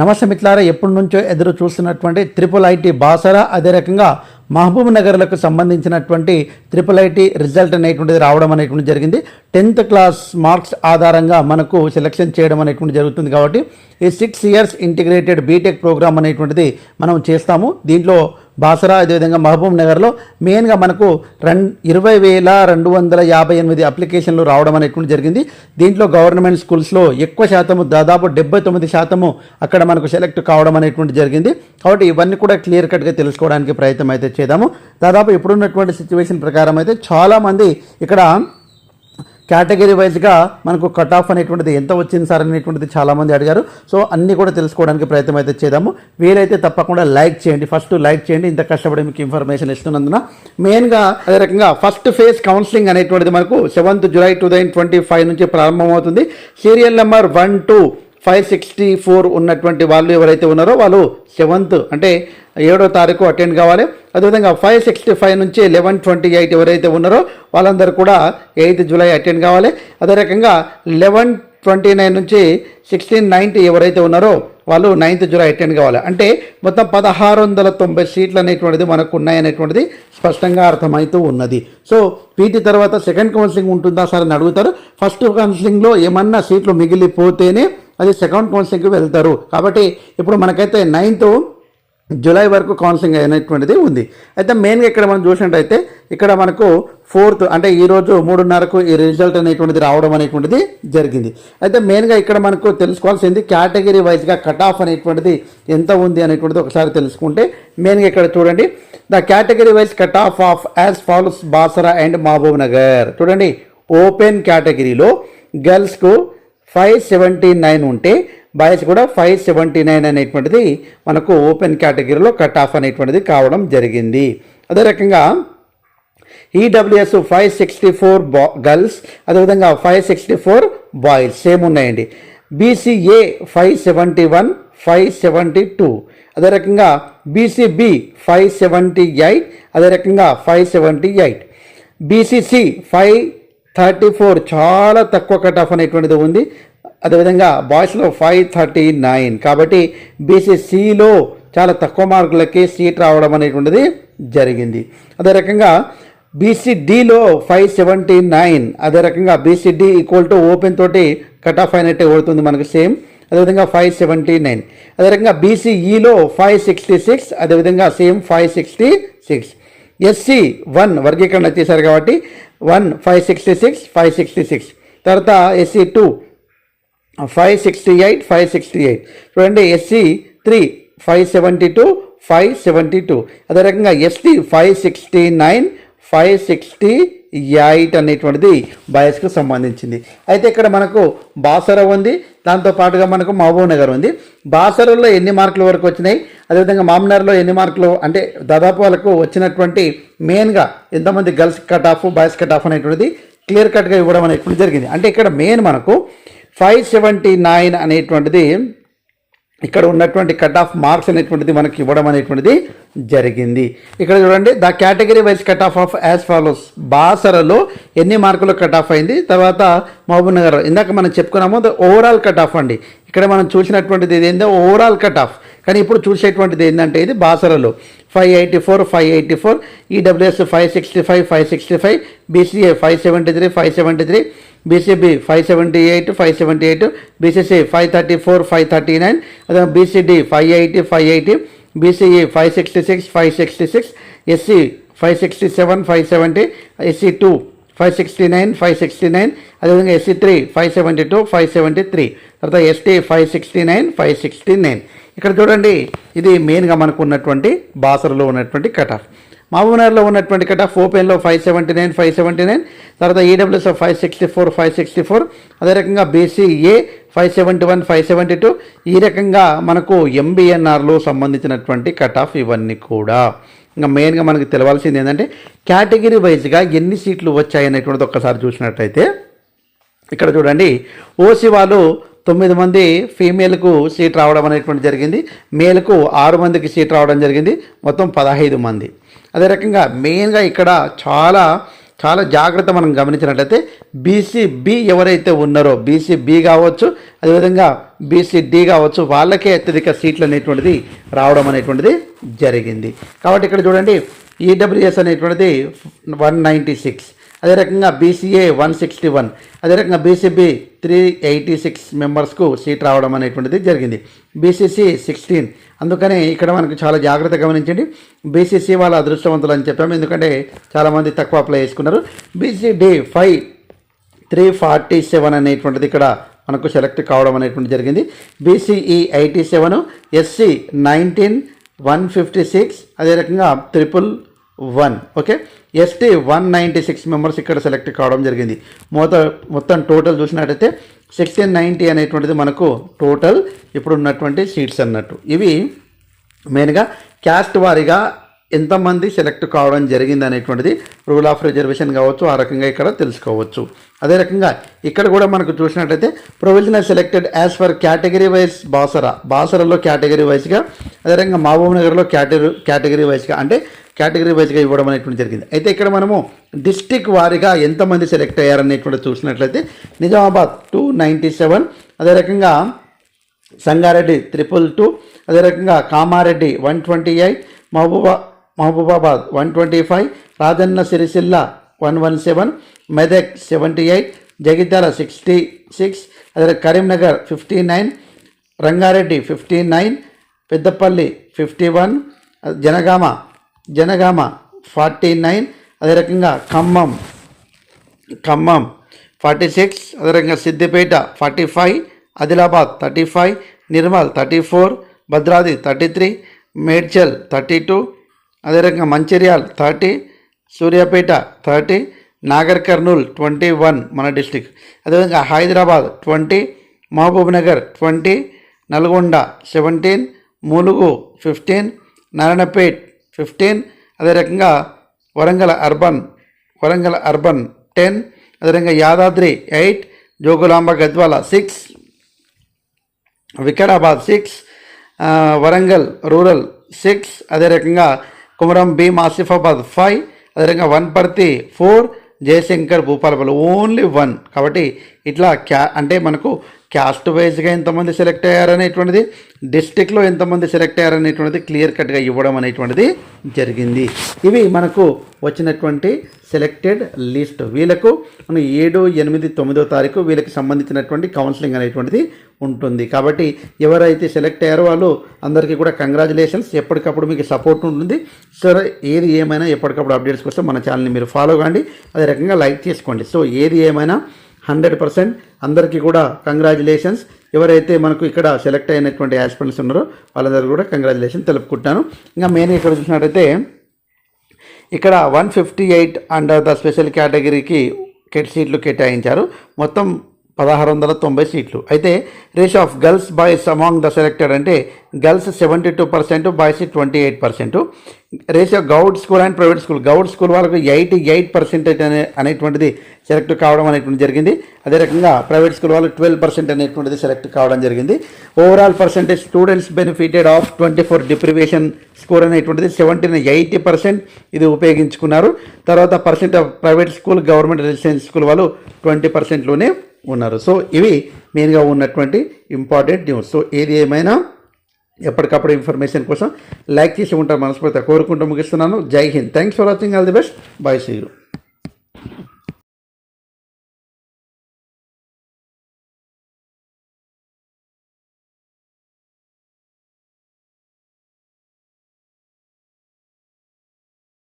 నమస్తే ఎప్పటి నుంచో ఎదురు చూస్తున్నటువంటి త్రిపుల్ ఐటీ బాసరా అదే రకంగా మహబూబ్ నగర్లకు సంబంధించినటువంటి త్రిపుల్ ఐటీ రిజల్ట్ అనేటువంటిది రావడం అనేటువంటి జరిగింది. టెన్త్ క్లాస్ మార్క్స్ ఆధారంగా మనకు సెలెక్షన్ చేయడం అనేటువంటి జరుగుతుంది కాబట్టి ఈ six years integrated BTech program అనేటువంటిది మనం చేస్తాము. దీంట్లో బాసరా అదేవిధంగా మహబూబ్ నగర్లో మెయిన్గా మనకు రెం ఇరవై వేల రెండు వందల యాభై ఎనిమిది అప్లికేషన్లు రావడం అనేటువంటి జరిగింది. దీంట్లో గవర్నమెంట్ స్కూల్స్లో ఎక్కువ శాతము దాదాపు డెబ్బై తొమ్మిది శాతము అక్కడ మనకు సెలెక్ట్ కావడం అనేటువంటి జరిగింది. కాబట్టి ఇవన్నీ కూడా క్లియర్ కట్గా తెలుసుకోవడానికి ప్రయత్నం అయితే చేద్దాము. దాదాపు ఇప్పుడున్నటువంటి సిచ్యువేషన్ ప్రకారం అయితే చాలామంది ఇక్కడ కేటగిరీ వైజ్గా మనకు కట్ ఆఫ్ అనేటువంటిది ఎంత వచ్చింది సార్ అనేటువంటిది చాలామంది అడిగారు. సో అన్నీ కూడా తెలుసుకోవడానికి ప్రయత్నం అయితే చేద్దాము. వీలైతే తప్పకుండా లైక్ చేయండి. ఫస్ట్ లైక్ చేయండి. ఇంత కష్టపడి మీకు ఇన్ఫర్మేషన్ ఇస్తున్నందున. మెయిన్గా అదే రకంగా ఫస్ట్ ఫేజ్ కౌన్సిలింగ్ అనేటువంటిది మనకు seventh July two thousand twenty five నుంచి ప్రారంభమవుతుంది. Serial number one two five sixty four ఉన్నటువంటి వాళ్ళు ఎవరైతే ఉన్నారో వాళ్ళు సెవెంత్ అంటే ఏడో తారీఖు అటెండ్ కావాలి. అదేవిధంగా ఫైవ్ సిక్స్టీ ఫైవ్ నుంచి లెవెన్ ట్వంటీ ఎయిట్ ఎవరైతే ఉన్నారో వాళ్ళందరూ కూడా ఎయిత్ జూలై అటెండ్ కావాలి. అదే రకంగా లెవెన్ ట్వంటీ నైన్ నుంచి సిక్స్టీన్ నైన్టీ ఎవరైతే ఉన్నారో వాళ్ళు నైన్త్ జూలై అటెండ్ కావాలి. అంటే మొత్తం పదహారు వందల తొంభై సీట్లు అనేటువంటిది మనకు ఉన్నాయనేటువంటిది స్పష్టంగా అర్థమవుతూ ఉన్నది. సో పీటీ తర్వాత సెకండ్ కౌన్సిలింగ్ ఉంటుందా సార్ అని అడుగుతారు. ఫస్ట్ కౌన్సిలింగ్లో ఏమన్నా సీట్లు మిగిలిపోతేనే అది సెకండ్ కౌన్సిలింగ్కి వెళ్తారు. కాబట్టి ఇప్పుడు మనకైతే నైన్త్ జూలై వరకు కౌన్సిలింగ్ అయినటువంటిది ఉంది. అయితే మెయిన్గా ఇక్కడ మనం చూసినట్టయితే ఇక్కడ మనకు ఫోర్త్ అంటే ఈరోజు మూడున్నరకు ఈ రిజల్ట్ అనేటువంటిది రావడం అనేటువంటిది జరిగింది. అయితే మెయిన్గా ఇక్కడ మనకు తెలుసుకోవాల్సింది కేటగిరీ వైజ్గా కట్ ఆఫ్ అనేటువంటిది ఎంత ఉంది అనేటువంటిది ఒకసారి తెలుసుకుంటే మెయిన్గా ఇక్కడ చూడండి. The category wise cut off off as follows Basara and Mahabubnagar. చూడండి ఓపెన్ కేటగిరీలో గర్ల్స్కు ఫైవ్ సెవెంటీ నైన్ ఉంటే బాయ్స్ కూడా ఫైవ్ సెవెంటీ నైన్ అనేటువంటిది మనకు ఓపెన్ కేటగిరీలో కట్ ఆఫ్ అనేటువంటిది కావడం జరిగింది. అదే రకంగా ఈడబ్ల్యూఎస్ ఫైవ్ సిక్స్టీ ఫోర్ బా గర్ల్స్ అదేవిధంగా five sixty four boys same ఉన్నాయండి. BCA five seventy one five seventy two అదే రకంగా బీసీబీ ఫైవ్ సెవెంటీ ఎయిట్ అదే రకంగా five seventy eight. BCC five thirty four చాలా తక్కువ కట్ ఆఫ్ అనేటువంటిది ఉంది. అదేవిధంగా బాయ్స్లో ఫైవ్ థర్టీ నైన్. కాబట్టి బీసీసీలో చాలా తక్కువ మార్కులకి సీట్ రావడం అనేటువంటిది జరిగింది. అదే రకంగా బీసీడీలో ఫైవ్ సెవెంటీ నైన్. అదే రకంగా బీసీడీ ఈక్వల్ టు ఓపెన్ తోటి కట్ ఆఫ్ అయినట్టే ఓడుతుంది మనకు సేమ్. అదేవిధంగా ఫైవ్ సెవెంటీ నైన్. అదే రకంగా బీసీఈలో ఫైవ్ సిక్స్టీ సిక్స్. అదేవిధంగా same five sixty six. SC one వర్గీకరణ తీశారు కాబట్టి one five sixty six five sixty six. తర్వాత SC two five sixty eight five sixty eight. చూడండి SC three five seventy two five seventy two. అదే రకంగా ST five sixty nine five sixty eight అనేటువంటిది బయస్కు సంబంధించింది. అయితే ఇక్కడ మనకు బాసర ఉంది దాంతో పాటుగా మనకు మహబూబ్ నగర్ ఉంది. బాసరలో ఎన్ని మార్కుల వరకు వచ్చినాయి? అదేవిధంగా మామ్నగర్లో ఎన్ని మార్కులు అంటే దాదాపు వాళ్ళకు వచ్చినటువంటి మెయిన్గా ఎంతమంది girls cut off boys cut off అనేటువంటిది క్లియర్ కట్గా ఇవ్వడం అనేటువంటిది జరిగింది. అంటే ఇక్కడ మెయిన్ మనకు ఫైవ్ సెవెంటీ నైన్ అనేటువంటిది ఇక్కడ ఉన్నటువంటి కట్ ఆఫ్ మార్క్స్ అనేటువంటిది మనకి ఇవ్వడం అనేటువంటిది జరిగింది. ఇక్కడ చూడండి the category wise cut off off as follows. బాసరలో ఎన్ని మార్కులు కట్ ఆఫ్ అయింది? తర్వాత మహబూబ్ నగర్ ఇందాక మనం చెప్పుకున్నాము ద ఓవరాల్ కట్ ఆఫ్ అండి. ఇక్కడ మనం చూసినటువంటిది ఏందో ఓవరాల్ కట్ ఆఫ్. కానీ ఇప్పుడు చూసేటువంటిది ఏంటంటే ఇది బాసరలో. Five eighty four five eighty four EWS five sixty five five sixty five BCA five seventy three five seventy three BCB five seventy eight five seventy eight BCC five thirty four five thirty nine అదే BCD five eighty five eighty BCE five sixty six five sixty six SC five sixty seven five seventy SC two five sixty nine five sixty nine అదేవిధంగా SC three five seventy two five seventy three తర్వాత ST five sixty nine five sixty nine ఇక్కడ చూడండి ఇది మెయిన్గా మనకు ఉన్నటువంటి బాసరలో ఉన్నటువంటి cut off మహబూబ్నగర్లో ఉన్నటువంటి కట్ ఆఫ్ ఓపెన్లో five seventy nine five seventy nine తర్వాత EWS five sixty four five sixty four అదే రకంగా BCA five seventy one five seventy two ఈ రకంగా మనకు ఎంబీఎన్ఆర్లో సంబంధించినటువంటి కట్ ఆఫ్ ఇవన్నీ కూడా. ఇంకా మెయిన్గా మనకు తెలవాల్సింది ఏంటంటే కేటగిరీ వైజ్గా ఎన్ని సీట్లు వచ్చాయి అనేటువంటిది ఒక్కసారి చూసినట్టయితే ఇక్కడ చూడండి ఓసీ వాళ్ళు తొమ్మిది మంది ఫీమేల్కు సీట్ రావడం అనేటువంటి జరిగింది మేల్కు ఆరు మందికి సీట్ రావడం జరిగింది మొత్తం పదహైదు మంది. అదే రకంగా మెయిన్గా ఇక్కడ చాలా చాలా జాగ్రత్త మనం గమనించినట్లయితే బీసీ బి ఎవరైతే ఉన్నారో బీసీ బి కావచ్చు అదేవిధంగా బీసీ డి కావచ్చు వాళ్ళకే అత్యధిక సీట్లు అనేటువంటిది రావడం అనేటువంటిది జరిగింది. కాబట్టి ఇక్కడ చూడండి ఈడబ్ల్యూఎస్ అనేటువంటిది వన్ నైంటీ సిక్స్ అదే రకంగా బీసీఏ వన్ సిక్స్టీ వన్ అదే రకంగా బీసీబీ త్రీ ఎయిటీ సిక్స్ మెంబర్స్కు సీట్ రావడం అనేటువంటిది జరిగింది. BCC sixteen. అందుకనే ఇక్కడ మనకు చాలా జాగ్రత్త గమనించండి. బీసీసీ వాళ్ళ అదృష్టవంతులు అని చెప్పాము. ఎందుకంటే చాలామంది తక్కువ అప్లై చేసుకున్నారు. BCD five three forty seven అనేటువంటిది ఇక్కడ మనకు సెలెక్ట్ కావడం అనేటువంటి జరిగింది. BCE eighty seven SC nineteen one fifty six అదే రకంగా triple one okay? ST one ninety six members ఇక్కడ సెలెక్ట్ కావడం జరిగింది. మొత్తం మొత్తం టోటల్ చూసినట్టయితే సిక్స్టీన్ నైంటీ అనేటువంటిది మనకు టోటల్ ఇప్పుడు ఉన్నటువంటి సీట్స్ అన్నట్టు. ఇవి మెయిన్గా క్యాస్ట్ వారీగా ఎంతమంది సెలెక్ట్ కావడం జరిగింది అనేటువంటిది రూల్ ఆఫ్ రిజర్వేషన్ కావచ్చు ఆ రకంగా ఇక్కడ తెలుసుకోవచ్చు. అదే రకంగా ఇక్కడ కూడా మనకు చూసినట్లయితే provisional selected as per category wise Basara. బాసరలో category వైజ్గా అదే రకంగా మహబూబ్ నగర్లో కేటగిరీ కేటగిరీ వైజ్గా అంటే కేటగిరీ వైజ్గా ఇవ్వడం అనేటువంటి జరిగింది. అయితే ఇక్కడ మనము డిస్టిక్ వారీగా ఎంతమంది సెలెక్ట్ అయ్యారనేటువంటి చూసినట్లయితే నిజామాబాద్ టూ నైంటీ సెవెన్ అదే రకంగా సంగారెడ్డి త్రిపుల్ టూ అదే రకంగా Kamareddy one twenty eight Mehbooba Mahabubabad one twenty five Rajanna Sircilla one one seven Medak seventy eight Jagtial sixty six అదే Karimnagar fifty nine Rangareddy fifty nine Peddapalli fifty one Jangaon Jangaon forty nine అదే రకంగా Khammam Khammam forty six అదే రకంగా Siddipet forty five Adilabad thirty five Nirmal thirty four Bhadradri thirty three Medchal thirty two అదే రకంగా Mancherial thirty Suryapet thirty Nagarkurnool twenty one మన district. అదేవిధంగా Hyderabad twenty Mahabubnagar twenty Nalgonda seventeen Mulugu fifteen Narayanpet fifteen అదే రకంగా Warangal urban Warangal urban ten అదేవిధంగా Yadadri eight Jogulamba Gadwal six Vikarabad six Warangal rural six అదే రకంగా Kumaram Bheem Asifabad five అదే Wanaparthy four Jayashankar Bhupalpally only one. కాబట్టి ఇట్లా క్యా అంటే మనకు క్యాస్ట్ వైజ్గా ఎంతమంది సెలెక్ట్ అయ్యారనేటువంటిది డిస్టిక్లో ఎంతమంది సెలెక్ట్ అయ్యారనేటువంటిది క్లియర్ కట్గా ఇవ్వడం అనేటువంటిది జరిగింది. ఇవి మనకు వచ్చినటువంటి సెలెక్టెడ్ లిస్ట్. వీళ్ళకు మనం ఏడు ఎనిమిది తొమ్మిదో తారీఖు వీళ్ళకి సంబంధించినటువంటి కౌన్సిలింగ్ అనేటువంటిది ఉంటుంది. కాబట్టి ఎవరైతే సెలెక్ట్ అయ్యారో వాళ్ళు అందరికీ కూడా కంగ్రాచులేషన్స్. ఎప్పటికప్పుడు మీకు సపోర్ట్ ఉంటుంది. సరే ఏది ఏమైనా ఎప్పటికప్పుడు అప్డేట్స్ కోసం మన ఛానల్ని మీరు ఫాలో కాండి. అదే రకంగా లైక్ చేసుకోండి. సో ఏది ఏమైనా హండ్రెడ్ పర్సెంట్ అందరికీ కూడా కంగ్రాచులేషన్స్. ఎవరైతే మనకు ఇక్కడ సెలెక్ట్ అయినటువంటి యాస్పిరెంట్స్ ఉన్నారో వాళ్ళందరికీ కూడా కంగ్రాచులేషన్ తెలుపుకుంటాను. ఇంకా మెయిన్ ఇక్కడ చూసినట్టయితే ఇక్కడ one fifty eight under the special కేటగిరీకి సీట్లు కేటాయించారు. మొత్తం పదహారు వందల తొంభై సీట్లు. అయితే రేష్ of girls boys among the selected అంటే girls seventy two percent boys twenty eight percent. Ratio govt school and private school. Govt school వాళ్ళకు ఎయిటీ ఎయిట్ పర్సెంటేజ్ అనే అనేటువంటిది సెలెక్ట్ కావడం అనేటువంటి జరిగింది. అదే రకంగా ప్రైవేట్ స్కూల్ వాళ్ళకి ట్వెల్వ్ పర్సెంట్ అనేటువంటిది సెలెక్ట్ కావడం జరిగింది. Overall percentage students benefited of twenty four deprivation score అనేటువంటిది సెవెంటీన్ ఎయిటీ పర్సెంట్ ఇది ఉపయోగించుకున్నారు. తర్వాత percent of private school government residence school వాళ్ళు ట్వంటీ పర్సెంట్లోనే ఉన్నారు. సో ఇవి మెయిన్గా ఉన్నటువంటి ఇంపార్టెంట్ న్యూస్. సో ఏది ఏమైనా ఎప్పటికప్పుడు ఇన్ఫర్మేషన్ కోసం లైక్ చేసి ఉంటారు మనస్ఫూర్తిగా కోరుకుంటూ ముగిస్తున్నాను. Jai Hind. Thanks for watching. All the best. Bye see you.